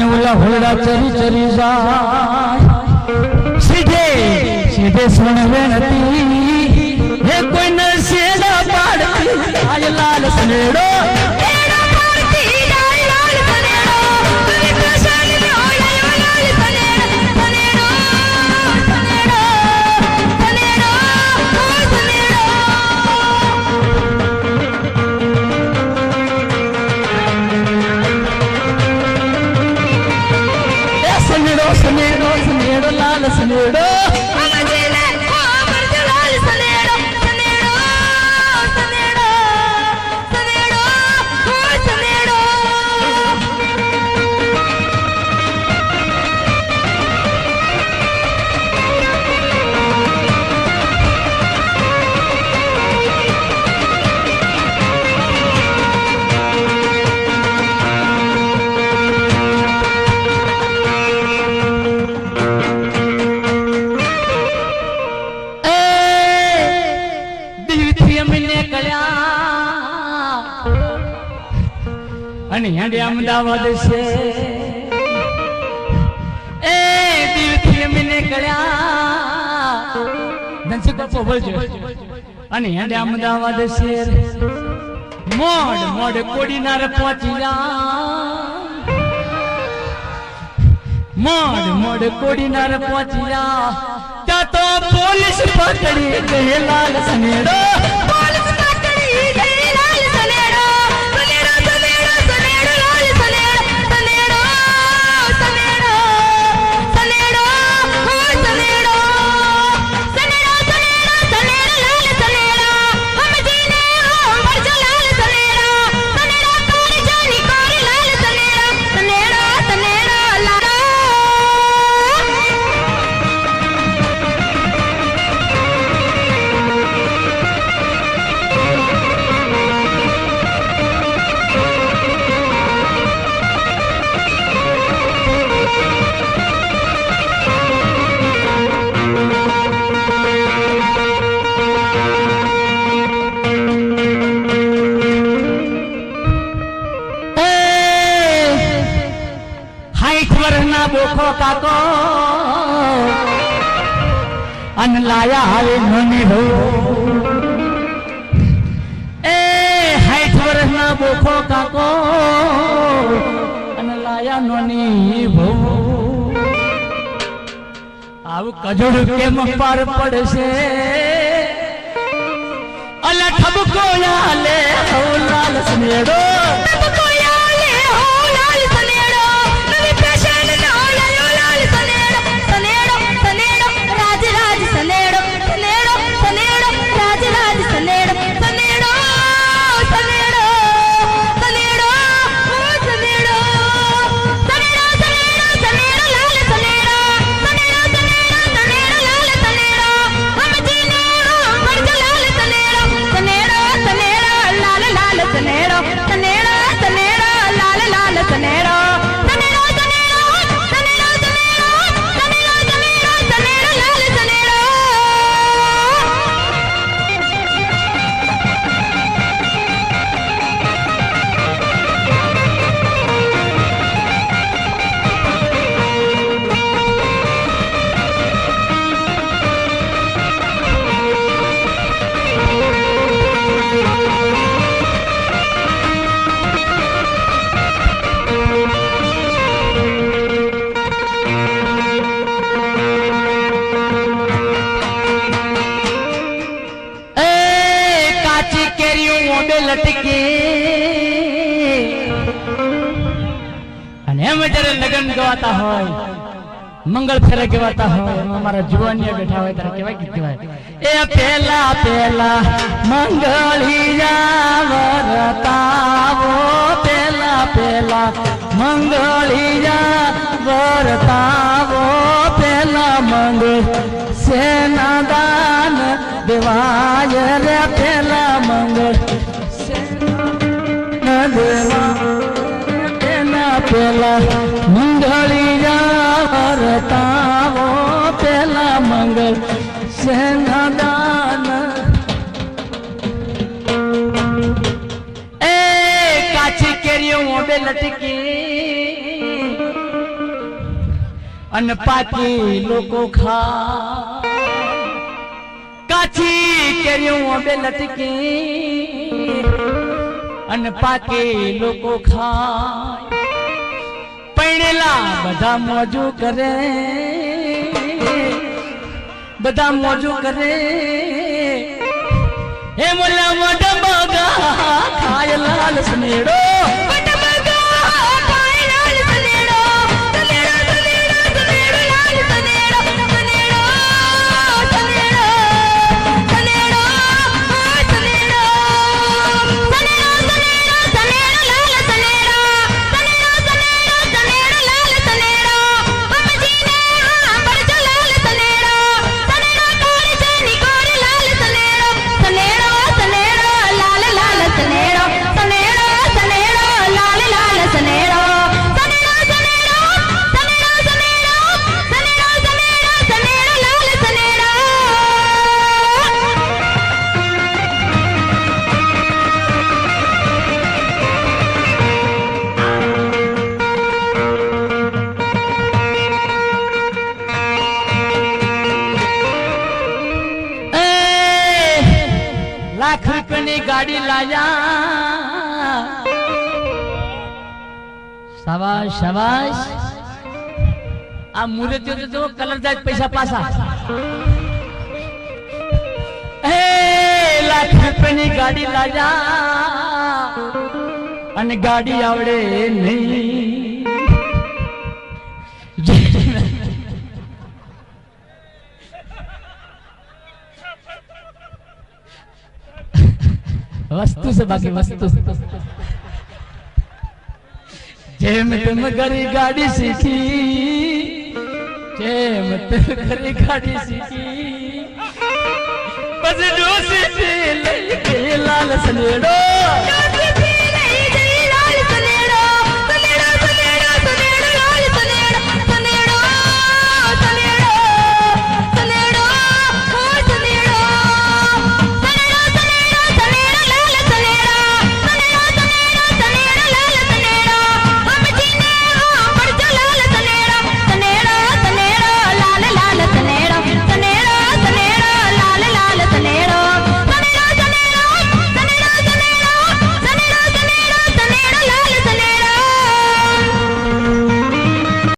અને ઓલા હોડા ચરી ચરી જાય. સીધે સીધે સુણવે નથી હે કોઈ ન સેડા પાડતી આજ લાલ સનેડો અને હેડે અમદાવાદ છે. એ દિલથી મને નીકળ્યા ધનસુખ બાપુ બોલજો. અને હેડે અમદાવાદ શેર મોડ મોડ કોડીનાર પહોંચી જા મોડ મોડ કોડીનાર પહોંચ્યા. ત્યાં તો પોલીસ પકડી ગઈ લાલ સનેડો વર્ષના કાકો. અન લાયા હવે નોની હો. એ હાઈઠ વર્ષના બોખો કાકો. અન લાયા નોની ભો આવું કજોડ કેમ પાર પડશે? અલ ઠબકો યાલે લાલ સનેડો જ્યારે લગ્ન ગવાતા હોય, મંગળ ફેરા કહેવાતા હોય અમારા જુવાનિયા બેઠા હોય ત્યારે કેવાય ગીત એ પેલા પેલા મંગળિયા પેલા પેલા મંગળિયા વરતાવો પેલા મંગળ સેના દાન દેવાય રે લટકી. અને પાકી લોકો ખા કાચી કેરીઓ બે લટકી. અને પાકી લોકો ખાય. પૈણેલા બધા મોજું કરે. બધા મોજું કરે. હે મોલા મોઢા બગા ખાય લાલ સનેડો ગાડી લાયા. શાબાશ શાબાશ. આ મૂર્તિઓ તો જો કલર જાય પૈસા પાસા એ લાખ રૂપિયાની ગાડી લાયા. અને ગાડી આવડે નહીં. तू से बाकी वस्तु तू। जे मैं तुम करी गाड़ी सीखी जे मैं तुम करी गाड़ी सीखी। बस जो सीखी लेके लाल सनेड़ो।